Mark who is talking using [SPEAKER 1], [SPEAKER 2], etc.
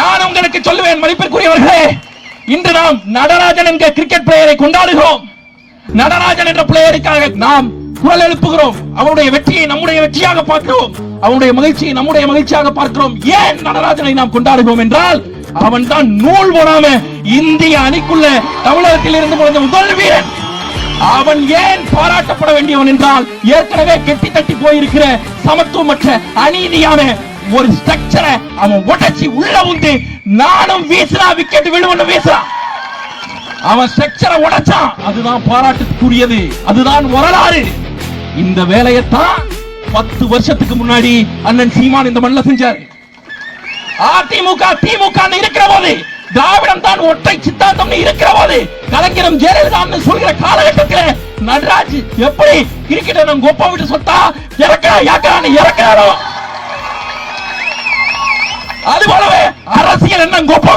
[SPEAKER 1] நான் உங்களுக்கு சொல்லுவேன் மதிப்பிற்குரியவர்களே. இன்று நாம் நடராஜன் என்கிற கிரிக்கெட் பிளேயரை கொண்டாடுகிறோம். நடராஜன் என்ற பிளேயருக்காக நாம் குரல் எழுப்புகிறோம். அவருடைய வெற்றியை நம்முடைய வெற்றியாக பார்க்கிறோம். அவனுடைய மகிழ்ச்சியை நம்முடைய மகிழ்ச்சியாக பார்க்கிறோம். ஏன் நடராஜனை நாம் கொண்டாடுகிறோம் என்றால் அவன் தான் நூல் போடாம இந்திய அணிக்குள்ள தமிழகத்தில் இருந்து முடிந்த முதல் வீரன். அவன் ஏன் பாராட்டப்பட வேண்டியவன் என்றால் ஏற்கனவே கெட்டி தட்டி போயிருக்கிற சமத்துவமற்ற அநீதியான ஒரு ஸ்ட்ரக்சரை அவன் உடைச்சி உள்ள வந்து நானும் வீசுறா விக்கெட் விழுவன்னு வீசுறான் அவன் ஸ்ட்ரக்சரை உடைச்சான். அதுதான் பாராட்டுக்குரியது அதுதான் வரலாறு. இந்த வேலையைத்தான் பத்து வருஷத்துக்கு முன்னாடி அண்ணன் சீமான் இந்த மண்ணில் செஞ்சாரு. அதிமுக திமுக இருக்கிற போது திராவிடம் தான் ஒற்றை சித்தாந்தம் இருக்கிற போது கலைஞரும் ஜெயலலிதா சொல்கிற காலகட்டத்தில் நடராஜ் எப்படி கிரிக்கெட்டை நம்ம கொப்ப விட்டு சொத்தா இறக்கா யாக்கான்னு இறக்கிறாரோ அது போலவே அரசியல் என்ன கோப்ப